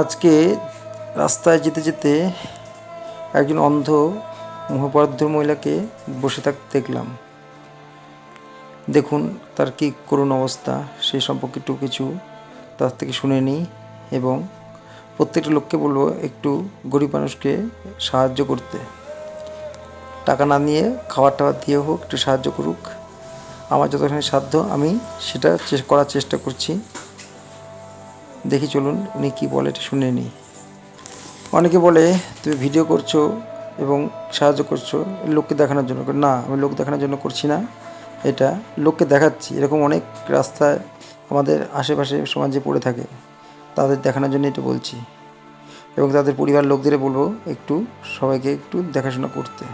আজকে রাস্তায় যেতে যেতে একজন অন্ধ মহাপরাধ্য মহিলাকে বসে থাকতে দেখলাম। দেখুন তার কি করুণ অবস্থা সেই সম্পর্কে একটু কিছু তার থেকে শুনে নিই এবং প্রত্যেকটা লোককে বলব একটু গরিব মানুষকে সাহায্য করতে। টাকা না নিয়ে খাবার টাবার দিয়ে হোক একটু সাহায্য করুক। আমার যতখানি সাধ্য আমি সেটা করার চেষ্টা করছি। দেখি চলুন উনি কী বলে এটা শুনে নিই। অনেকে বলে তুমি ভিডিও করছ এবং সাহায্য করছ লোককে দেখানোর জন্য। না আমি লোক দেখানোর জন্য করছি না। এটা লোককে দেখাচ্ছি। এরকম অনেক রাস্তায় আমাদের আশেপাশে সমাজে পড়ে থাকে তাদের দেখানোর জন্য এটা বলছি। এবং তাদের পরিবার লোকদের বলব একটু সবাইকে একটু দেখাশোনা করতে।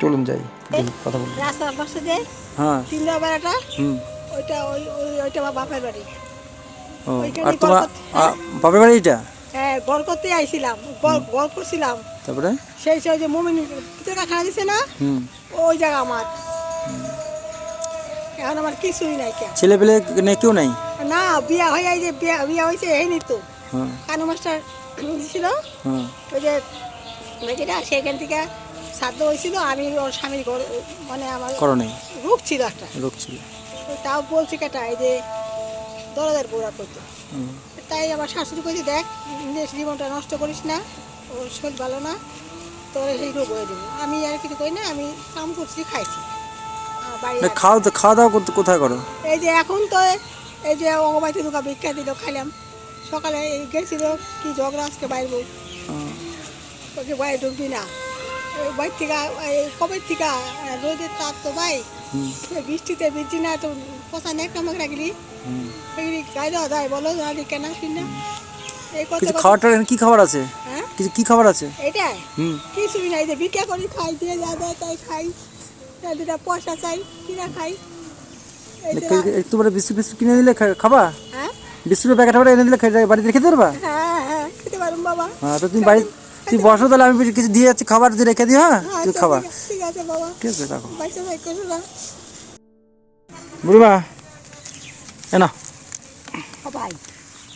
চলুন যাই কথা বলব রাস্তার পাশে যে হ্যাঁ। তিনটা বেড়াটা হুম। ওইটা ওই ওই- ওইটা বাপের বাড়ি। ও আর তোমার বাপের বাড়ি এটা হ্যাঁ গড় করতে আইছিলাম গড় করছিলাম তারপরে? সেই সেই যে মমিন খাওয়া দিছে না ওই জায়গা আমার। এখন আমার কিছুই নাই ছেলে পেলে কেউ নাই? না বিয়া হয়ে যে বিয়া বিয়া হয়েছে এই নি তো। হ্যাঁ কানু মাস্টার ছিল হ্যাঁ ওই যে মেয়েটা সেখান থেকে শ্রাদ্ধ হয়েছিল আমি ওর স্বামীর ঘর মানে আমার রোগ ছিল একটা। রোগ ছিল। তাও বলছি কেটা এই যে দরজার গোড়া করতে। তাই আমার শাশুড়ি কইছে দেখ জীবনটা নষ্ট করিস না ওর শরীর ভালো না তোর সেই রোগ হয়ে দেবো আমি আর কিছু করি না আমি কাম করছি খাইছি। বাড়ি খাওয়া খাওয়া দাওয়া করতে কোথায় করো? এই যে এখন তো এই যে অগবাইতে দুকা ভিক্ষা দিল খাইলাম। সকালে এই গেছিল কি ঝগড়া আজকে বাইরবো তোকে বাইরে ঢুকবি না। বাইর থেকে এই কবে থেকে রোদের তাপ তো ভাই বৃষ্টিতে ভিজি না তো পচা রাখলি দেওয়া যায় বলো কেন কিছু কি খাবার আছে? হ্যাঁ? কিছু কি খাবার আছে? কিছুই নাই যে ভিক্ষা করি খাই দিয়ে যা দেয় তাই খাই। দুটা পয়সা চাই কিনা খাই। একটু বড় বিস্কুট বিস্কুট কিনে দিলে খাবা? হ্যাঁ? বিস্কুটের প্যাকেট টাকেট এনে দিলে বাড়িতে খেতে পারবা হ্যাঁ হ্যাঁ খেতে বাবা। হ্যাঁ তো তুমি বাড়ি তুই বসো তাহলে আমি কিছু দিয়ে যাচ্ছি খাবার দিয়ে রেখে দিও হ্যাঁ? হ্যাঁ, তুই আচ্ছা, খাবা ঠিক আছে, বাবা। ঠিক রাখো। না। বুড়িমা এ না ভাই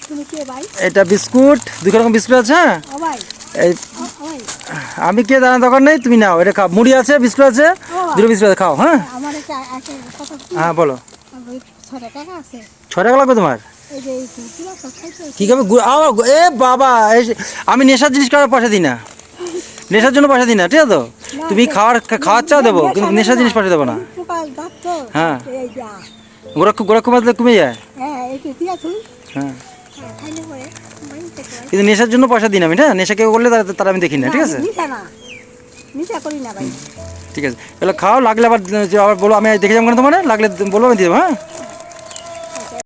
তুমি কে ভাই? এটা বিস্কুট দুই রকম বিস্কুট আছে হ্যাঁ? ভাই। এই আমি কে জানার দরকার নেই তুমি নাও। এটা খাও। মুড়ি আছে বিস্কুট আছে দুটো বিস্কুট আছে খাও হ্যাঁ? হ্যাঁ বলো। ছ টাকা লাগবে তোমার? কি খাবে? এ বাবা আমি নেশার জিনিস খাওয়ার পয়সা দিই না। নেশার জন্য পয়সা দিই না ঠিক আছে তো? তুমি খাওয়ার খাওয়ার চাও দেবো কিন্তু নেশার জিনিস পয়সা দেবো না। হ্যাঁ। গোরক্ষ গোরক্ষ মাছলে কমে যায়? হ্যাঁ হ্যাঁ। হ্যাঁ কিন্তু নেশার জন্য পয়সা দিই না আমি না নেশা কেউ করলে তারা আমি দেখি না ঠিক আছে? করি ঠিক আছে। তাহলে খাও লাগলে আবার যে আবার বলো আমি দেখে যাব না তোমার? লাগলে বলব আমি দিয়ে দেবো হ্যাঁ?